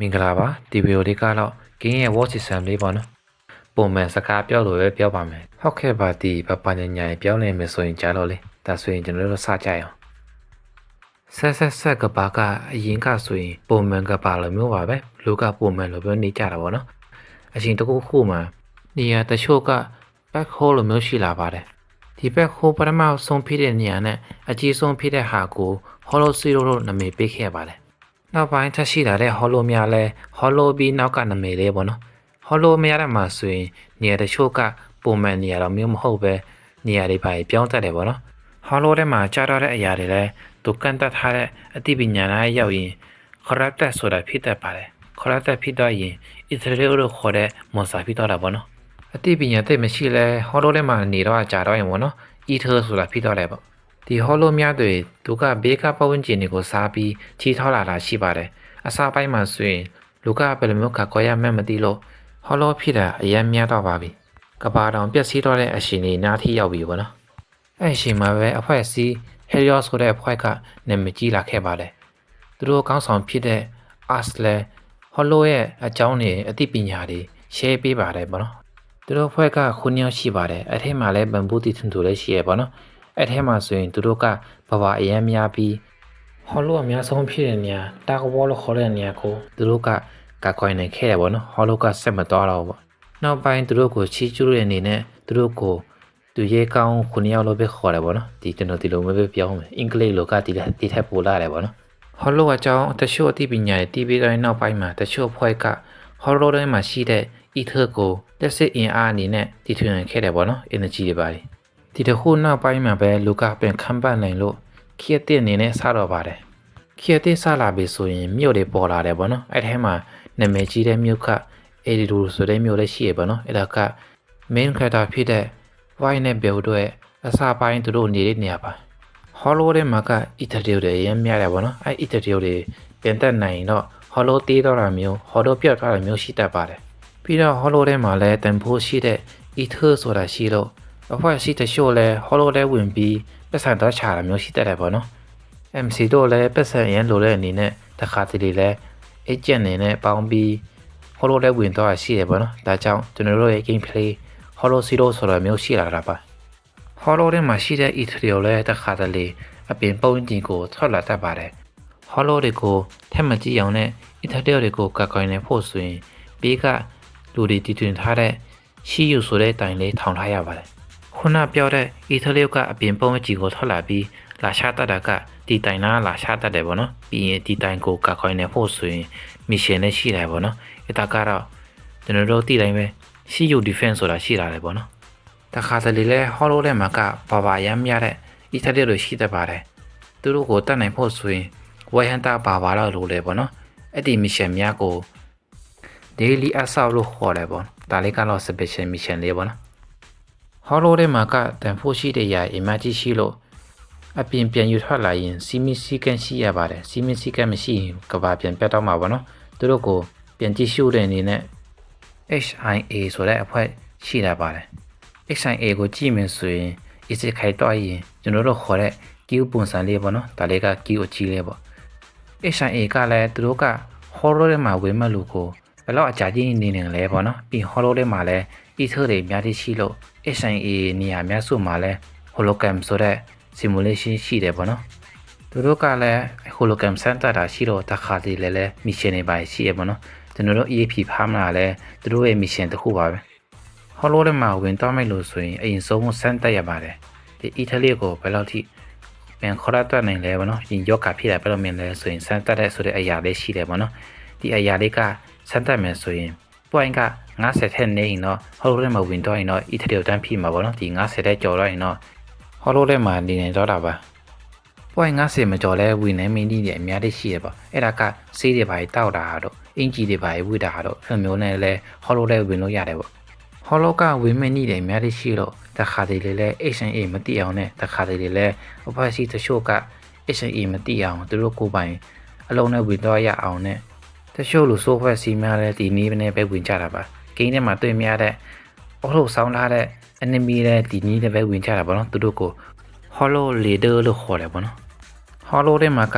မင်္ဂလာပါဒီဗီဒီယိုလေးကတော့ဂင်းရဲ့ watch system လေးပေါ့နော်ပုံမှန်စကားပြောလို့ပဲပြောပါမယ်ဟုတ်ကဲ့ပါဒီပပညာညာပြောနေမယ်ဆိုရင်ကြားလို့လေဒါဆိုရင်ကျွန်တော်တို့စကြရအောင်ဆက်ဆက်ဆက်ကဘာကအရင်ကဆိုရင်ပုံမှန်ကဘာလိုမျိုးပါပဲလူကပုံမှန်လိုပြောနေကြတာပေါ့နော်အရင်တကူခုမှနေရာတချို့က back hole လိုမျိုးရှိလာပါတယ်ဒီ back hole ပထမဆုံးဖြစ်တဲ့နေရာနဲ့အကြီးဆုံးဖြစ်တဲ့ဟာကို hollow zero လို့နာမည်ပေးခဲ့ပါတယ် နောက်ပိုင်းထပ်ရှိလာတဲ့ hollow များလဲ hollow ပြီးနောက်ကနာမည်လေးပေါ့နော် hollow များတဲ့မှာဆိုရင်နေရာတချို့ကပုံမှန်နေရာတော့မျိုးမဟုတ်ပဲနေရာတွေပါပြောင်းတတ်တယ်ပေါ့နော် hollow ထဲမှာကြားတော့တဲ့အရာတွေလဲသူကန့်တတ်ထားတဲ့အသိပညာနဲ့ရောက်ရင် corrupted ဆိုတာဖြစ်တတ်ပါတယ် corrupted ဖြစ်တော့ရင် Israel လို့ခေါ်တဲ့ monster ဖြစ်တော့တာပေါ့နော်အသိပညာသိပ်မရှိလဲ hollow ထဲမှာနေတော့ကြာတော့ရင်ပေါ့နော် ether ဆိုတာဖြစ်တော့တယ်ပေါ့ ဒီဟောလိုများတွေသူကဘေးကပတ်ဝန်းကျင်တွေကိုစားပြီးချီထောက်လာတာရှိပါတယ်အစားပိုင်းမှာဆိုရင်လူကဘယ်လိုမျိုးကကောရမှန်းမသိလို့ဟောလိုဖြစ်တာအရင်များတော့ပါပြီကဘာတောင်ပြက်စီးတော့တဲ့အရှင်တွေနားထိရောက်ပြီပေါ့နော်အဲ့အရှင်မှာပဲအဖွဲ့အစည်း Helios ဆိုတဲ့အဖွဲ့ကနာမည်ကြီးလာခဲ့ပါတယ်သူတို့ကောင်းဆောင်ဖြစ်တဲ့ Asle ဟောလိုရဲ့အကြောင်းတွေအသိပညာတွေ share ပေးပါတယ်ပေါ့နော်သူတို့အဖွဲ့ကခုနှစ်ယောက်ရှိပါတယ်အဲ့ထဲမှာလည်းဘန်ဘူးတီထွန်တူလည်းရှိရပေါ့နော် အဲ့ထဲမှာဆိုရင်သူတို့ကဘဝအရင်များပြီးဟောလိုအများဆုံးဖြစ်တဲ့နေရာတာကဘောလို့ခေါ်တဲ့နေရာကိုသူတို့ကကကွိုင်းနေခဲ့တယ်ပေါ့နော်ဟောလိုကဆက်မတော်တော့ဘူးပေါ့နောက်ပိုင်းသူတို့ကိုချီးကျူးတဲ့အနေနဲ့သူတို့ကိုသူရဲကောင်းခုနှစ်ယောက်လိုပဲခေါ်တယ်ပေါ့နော်ဒီကျွန်တော်ဒီလိုမျိုးပဲပြောမယ်အင်္ဂလိပ်လိုကဒီလက်ဒီထက်ပိုလာတယ်ပေါ့နော်ဟောလိုအကြောင်းတချို့အသိပညာတွေတီးပြီးတဲ့နောက်ပိုင်းမှာတချို့ဖွဲ့ကဟောလိုထဲမှာရှိတဲ့ ether ကိုလက်စစ်အင်အားအနေနဲ့တည်ထွင်ခဲ့တယ်ပေါ့နော် energy တွေပါတယ် ဒီတစ်ခုနောက်ပိုင်းမှာပဲလူကပြန်ခံပတ်နိုင်လို့ခရက်တဲ့အနေနဲ့စတော့ပါတယ်ခရက်တဲ့စလာပြီဆိုရင်မြို့တွေပေါ်လာတယ်ဗောနော်အဲ့ထဲမှာနာမည်ကြီးတဲ့မြို့ကအေဒီဒူဆိုတဲ့မြို့လည်းရှိရဗောနော်အဲ့ဒါက main character ဖြစ်တဲ့ White နဲ့ Bill တို့ရဲ့အစာပိုင်းသူတို့နေတဲ့နေရာပါ Hollow ထဲမှာက Ether တွေရမ်းများတယ်ဗောနော်အဲ့ Ether တွေပြန်တက်နိုင်တော့ Hollow တေးတော့တာမျိုး Hollow ပြတ်သွားတာမျိုးရှိတတ်ပါတယ်ပြီးတော့ Hollow ထဲမှာလည်းတန်ဖိုးရှိတဲ့ Ether ဆိုတာရှိလို့ အဖွဲ့အစည်းတချို့လဲဟောလိုလဲဝင်ပြီးပတ်စံတော့ချတာမျိုးရှိတတ်တယ်ပေါ့နော် MC တို့လည်းပတ်စံရန်လိုတဲ့အနေနဲ့တခါတလေလဲ agent နေနဲ့ပေါင်းပြီးဟောလိုလဲဝင်တော့ရှိတယ်ပေါ့နော်ဒါကြောင့်ကျွန်တော်တို့ရဲ့ gameplay ဟောလို0ဆိုတာမျိုးရှိလာတာပါဟောလိုထဲမှာရှိတဲ့ Ethereum လဲတခါတလေအပြင်ပုံကျင်ကိုထွက်လာတတ်ပါတယ်ဟောလိုတွေကိုထက်မကြည့်အောင်နဲ့ Ethereum တွေကိုကကွိုင်းနေဖို့ဆိုရင်ဘေးကလူတွေတည်တွင်ထားတဲ့ရှိယူဆိုတဲ့တိုင်လေးထောင်ထားရပါတယ် ခုနပြောတဲ့အီသလီကအပြင်ပုံကြီးကိုထွက်လာပြီးလာရှာတတ်တာကဒီတိုင်နာလာရှာတတ်တယ်ဗောနော်ပြီးရင်ဒီတိုင်ကိုကခွိုင်းနေဖို့ဆိုရင်မစ်ရှင်နဲ့ရှိတယ်ဗောနော်အဲဒါကတော့ကျွန်တော်တို့သိတိုင်းပဲ CU defense ဆိုတာရှိလာတယ်ဗောနော်တခါတလေလဲ hollow ထဲမှာကဘာဘာရမ်းမြတဲ့အီသလီလိုရှိတတ်ပါတယ်သူတို့ကိုတတ်နိုင်ဖို့ဆိုရင်ဝိုင်ဟန်တာဘာဘာလို့လိုလဲဗောနော်အဲ့ဒီမစ်ရှင်များကို daily assault လို့ခေါ်တယ်ဗောဒါလေးကတော့ special mission လေးဗောနော် ဟောလိုထဲမှာကတန်ဖို့ရှိတဲ့ຢာအင်မကြီးရှိလို့အပြင်ပြန်ယူထွက်လာရင်စီမီစီကန်ရှိရပါတယ်စီမီစီကန်မရှိရင်ကဘာပြန်ပြတ်တော့မှာပေါ့နော်သူတို့ကိုပြန်ကြည့်ရှုတဲ့အနေနဲ့ HIA ဆိုတဲ့အဖွဲ့ရှိလာပါတယ် HIA ကိုကြည့်မယ်ဆိုရင် is ခိုင်တော့ရင်ကျွန်တော်တို့ခေါ်တဲ့ queue ပုံစံလေးပေါ့နော်ဒါလေးက queue အကြီးလေးပေါ့ HIA ကလည်းသူတို့က horror ထဲမှာဝင်မဲ့လူကိုဘယ်တော့အကြကြီးနေနေလဲပေါ့နော်ပြီး horror ထဲမှာလည်း ether တွေအများကြီးရှိလို့ HIA နေရာများစုမှာလည်း hologram ဆိုတဲ့ simulation ရှိတယ်ပေါ့နော်သူတို့ကလည်း hologram center တာရှိတော့တစ်ခါတည်းလည်းလည်း mission တွေပါရှိရပေါ့နော်ကျွန်တော်တို့ EAP ဖားမလာလဲသူတို့ရဲ့ mission တစ်ခုပါပဲ hollow ထဲမှာဝင်တော့မယ်လို့ဆိုရင်အရင်ဆုံးစမ်းတက်ရပါတယ်ဒီ Italy ကိုဘယ်လောက်ထိပြန်ခေါ်ရတတ်နိုင်လဲဗောနော်ရင်ယောဂဖြစ်တာဘယ်လိုမြင်လဲဆိုရင်စမ်းတက်တဲ့ဆိုတဲ့အရာလေးရှိတယ်ဗောနော်ဒီအရာလေးကစမ်းတက်မယ်ဆိုရင် point က90ထက်နေရင်တော့ hollow ထဲမှာဝင်တော့ရင်တော့ Italy ကိုတန်းဖြစ်မှာဗောနော်ဒီ90တဲ့ကျော်တော့ရင်တော့ hollow ထဲမှာနေနေတော့တာပါ point 90မကျော်လဲဝင်နေမင်းကြီးတွေအများကြီးရှိရပါအဲ့ဒါကဆေးတွေပါတောက်တာတော့အင်ဂျီတွေပါဝိတာတော့အဲ့လိုမျိုးနဲ့လဲ hollow ထဲဝင်လို့ရတယ်ဗော hollow ကဝင်မနေတယ်အများကြီးရှိတော့တခါတလေလဲ HNA မတိအောင်နဲ့တခါတလေလဲအဖိုက်စီတချို့က HNA မတိအောင်သူတို့ကိုယ်ပိုင်အလုံးနဲ့ဝင်တော့ရအောင်နဲ့ တချို့လူဆိုးဖွဲ့စီများလဲဒီနည်းနဲ့ပဲဝင်ကြတာပါဂိမ်းထဲမှာတွေ့များတဲ့အော်လို့ဆောင်းထားတဲ့ enemy လဲဒီနည်းနဲ့ပဲဝင်ကြတာပေါ့နော်သူတို့ကို hollow leader လို့ခေါ်တယ်ပေါ့နော် hollow ထဲမှာက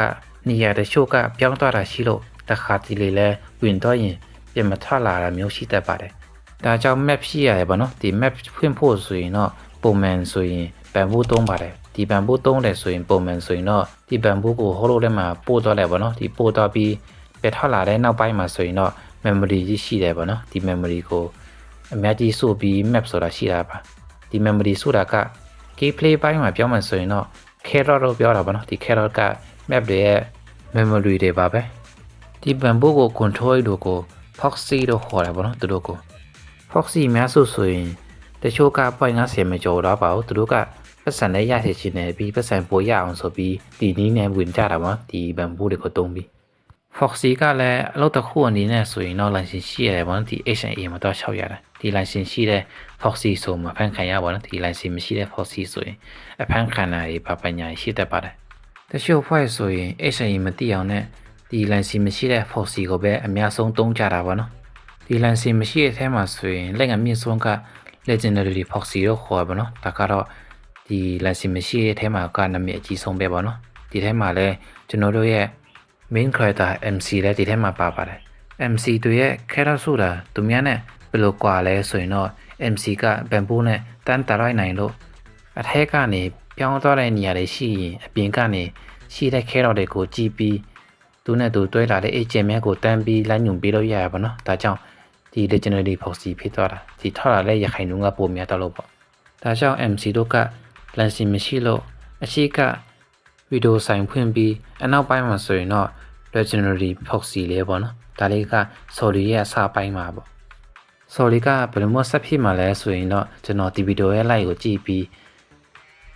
နေရာတချို့ကပြောင်းသွားတာရှိလို့တခါတလေလဲဝင်တော့ရင်ပြင်မထလာတာမျိုးရှိတတ်ပါတယ်ဒါကြောင့် map ရှိရတယ်ပေါ့နော်ဒီ map ဖွင့်ဖို့ဆိုရင်တော့ပုံမှန်ဆိုရင်ဘန်ဘူးသုံးပါတယ်ဒီဘန်ဘူးသုံးတယ်ဆိုရင်ပုံမှန်ဆိုရင်တော့ဒီဘန်ဘူးကိုဟိုလိုထဲမှာပို့တော့တယ်ပေါ့နော်ဒီပို့တော့ပြီး ပြထလာတဲ့နောက်ပိုင်းမှာဆိုရင်တော့ memory ကြီးရှိတယ်ပေါ့နော်ဒီ memory ကိုအများကြီးဆိုပြီး map ဆိုတာရှိတာပါဒီ memory ဆိုတာက gameplay ဘိုင်းမှာပြောမှဆိုရင်တော့ carrot လို့ပြောတာပေါ့နော်ဒီ carrot က map တွေရဲ့ memory တွေပါပဲဒီ bamboo ကို control တို့ကို proxy လို့ခေါ်တယ်ပေါ့နော်သူတို့ကို proxy များစုဆိုရင်တချို့က point 50မကျော်တော့ပါဘူးသူတို့ကပတ်စံနဲ့ရရှိချင်းနဲ့ပြီးပတ်စံပိုရအောင်ဆိုပြီးဒီနည်းနဲ့ဝင်ကြတာပေါ့ဒီ bamboo တွေကိုတုံးပြီး Foxy ကလည်းအလုပ်တစ်ခုအနေနဲ့ဆိုရင်တော့ license ရှိရတယ်ပေါ့နော်ဒီ H&A မှာတော့6ရတယ်ဒီ license ရှိတဲ့ Foxy ဆိုမှဖန်ခံရပါတော့ဒီ license မရှိတဲ့ Foxy ဆိုရင်အဖန်ခံတာတွေပါပညာရှိတတ်ပါတယ်တချို့ဖွဲ့ဆိုရင် H&A မသိအောင်နဲ့ဒီ license မရှိတဲ့ Foxy ကိုပဲအများဆုံးသုံးကြတာပေါ့နော်ဒီ license မရှိတဲ့အထဲမှာဆိုရင်လက်ငမြင့်ဆုံးက legendary Foxy တော့ခေါ်ပါတော့ဒါကတော့ဒီ license မရှိတဲ့အထဲမှာကနာမည်အကြီးဆုံးပဲပေါ့နော်ဒီထဲမှာလဲကျွန်တော်တို့ရဲ့ main character MC လည်းဒီထဲမှာပါပါတယ် MC တွေရဲ့ character ဆိုတာသူများနဲ့ဘယ်လိုကွာလဲဆိုရင်တော့ MC ကဘန်ဘိုးနဲ့တန်းတရိုက်နိုင်လို့အထက်ကနေပြောင်းသွားတဲ့နေရာတွေရှိရင်အပြင်ကနေရှိတဲ့ character တွေကိုကြည့်ပြီးသူနဲ့သူတွဲလာတဲ့ agent များကိုတန်းပြီးလိုက်ညွန်ပေးလို့ရရပါတော့ဒါကြောင့်ဒီ legendary proxy ဖြစ်သွားတာဒီထောက်လာတဲ့ရခိုင်နှုန်းကပုံများတော့လို့ပေါ့ဒါကြောင့် MC တို့က lancing မရှိလို့အရှိက ဗီဒီယိုဆိုင်ဖွင့်ပြီးအနောက်ပိုင်းမှာဆိုရင်တော့ legendary proxy လေးပေါ့နော်ဒါလေးက sorry ရဲ့အစပိုင်းမှာပေါ့ sorry ကဘယ်လိုမျိုးဆက်ဖြစ်မှာလဲဆိုရင်တော့ကျွန်တော်ဒီဗီဒီယိုရဲ့ like ကိုကြည့်ပြီး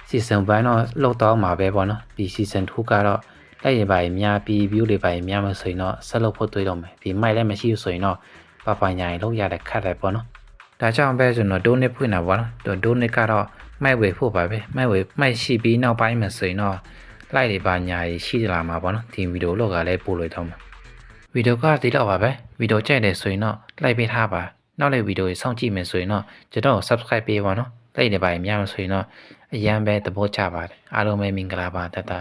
season ပိုင်းတော့လောက်တော့မှာပဲပေါ့နော်ဒီ season 2ကတော့လိုက်ရပါရင်များပြီး view တွေပါရင်များမဆိုရင်တော့ဆက်လုပ်ဖို့တွေးတော့မယ်ဒီမိုက်လည်းမရှိဘူးဆိုရင်တော့ပပညာရင်လောက်ရတဲ့ခက်တယ်ပေါ့နော်ဒါကြောင့်ပဲကျွန်တော် donate ဖွင့်တာပေါ့နော် donate ကတော့မိုက်ဝေဖို့ပါပဲမိုက်ဝေမိုက်ရှိပြီးနောက်ပိုင်းမှာဆိုရင်တော့ လိုက်တွေပါညာကြီးရှိကြလာမှာပေါ့နော်ဒီဗီဒီယိုလောက်ကလည်းပို့လို့တော့မှာဗီဒီယိုကဒီတော့ပါပဲဗီဒီယိုကြိုက်တယ်ဆိုရင်တော့ like ပေးထားပါနောက်လည်းဗီဒီယိုကြီးစောင့်ကြည့်မယ်ဆိုရင်တော့ကျွန်တော် subscribe ပေးပါနော်လိုက်တွေပါများမဆိုရင်တော့အရန်ပဲသဘောကျပါတယ်အားလုံးပဲမင်္ဂလာပါတတ်တာ